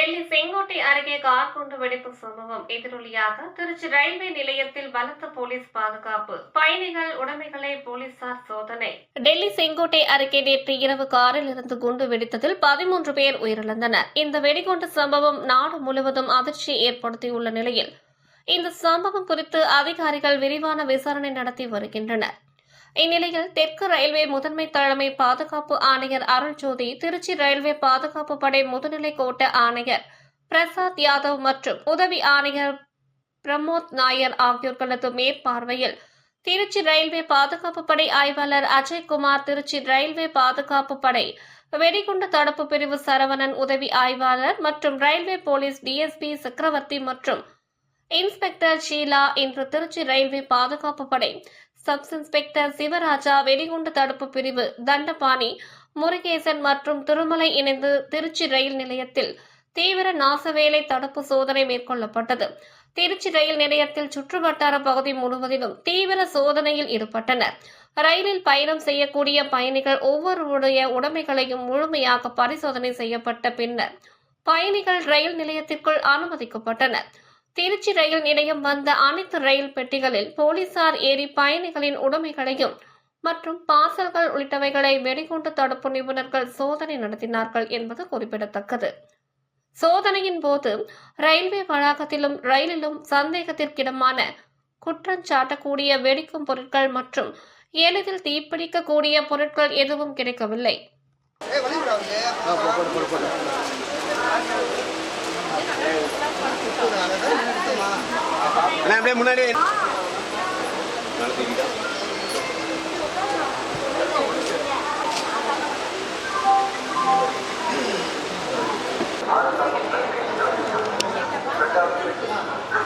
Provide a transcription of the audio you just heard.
டெல்லி செங்கோட்டை அருகே கார் குண்டு வெடிப்பு சம்பவம் எதிரொலியாக திருச்சி ரயில்வே நிலையத்தில் பலத்த போலீஸ் பாதுகாப்பு. பயணிகள் உடைமைகளை போலீசார் சோதனை. டெல்லி செங்கோட்டை அருகே நேற்று இரவு காரில் இருந்து குண்டு வெடித்ததில் பதிமூன்று பேர் உயிரிழந்தனர். இந்த வெடிகுண்டு சம்பவம் நாடு முழுவதும் அதிர்ச்சி ஏற்படுத்தியுள்ள நிலையில் இந்த சம்பவம் குறித்து அதிகாரிகள் விரிவான விசாரணை நடத்தி வருகின்றனர். இந்நிலையில் தெற்கு ரயில்வே முதன்மை தலைமை பாதுகாப்பு ஆணையர் அருள்ஜோதி திருச்சி ரயில்வே பாதுகாப்பு படை முதுநிலை கோட்ட ஆணையர் பிரசாத் யாதவ் மற்றும் உதவி ஆணையர் பிரமோத் நாயர் ஆகியோர்களது மேற்பார்வையில் திருச்சி ரயில்வே பாதுகாப்பு படை ஆய்வாளர் அஜய்குமார் திருச்சி ரயில்வே பாதுகாப்பு படை வெடிகுண்டு தடுப்பு பிரிவு சரவணன் உதவி ஆய்வாளர் மற்றும் ரயில்வே போலீஸ் டிஎஸ்பி சக்கரவர்த்தி மற்றும் இன்ஸ்பெக்டர் ஷீலா இன்று திருச்சி ரயில்வே பாதுகாப்பு படை சப் இன்ஸ்பெக்டர் சிவராஜா வெடிகுண்டு தடுப்பு பிரிவு தண்டபாணி முருகேசன் மற்றும் திருமலை இணைந்து திருச்சி ரயில் நிலையத்தில் தீவிர நாசவேலை தடுப்பு சோதனை மேற்கொள்ளப்பட்டது. திருச்சி ரயில் நிலையத்தில் சுற்றுவட்டார பகுதி முழுவதிலும் தீவிர சோதனையில் ஈடுபட்டனர். ரயிலில் பயணம் செய்யக்கூடிய பயணிகள் ஒவ்வொருவருடைய உடைமைகளையும் முழுமையாக பரிசோதனை செய்யப்பட்ட பின்னர் பயணிகள் ரயில் நிலையத்திற்குள் அனுமதிக்கப்பட்டனர். திருச்சி ரயில் நிலையம் வந்த அனைத்து ரயில் பெட்டிகளில் போலீசார் ஏறி பயணிகளின் உடைமைகளையும் மற்றும் பார்சல்கள் உள்ளிட்டவைகளை வெடிகுண்டு தடுப்பு நிபுணர்கள் சோதனை நடத்தினார்கள் என்பது குறிப்பிடத்தக்கது. சோதனையின் போது ரயில்வே வளாகத்திலும் ரயிலிலும் சந்தேகத்திற்கிடமான குற்றஞ்சாட்டக்கூடிய வெடிக்கும் பொருட்கள் மற்றும் எளிதில் தீப்பிடிக்கக்கூடிய பொருட்கள் எதுவும் கிடைக்கவில்லை. நான் அப்படியே முன்னாடி Thank.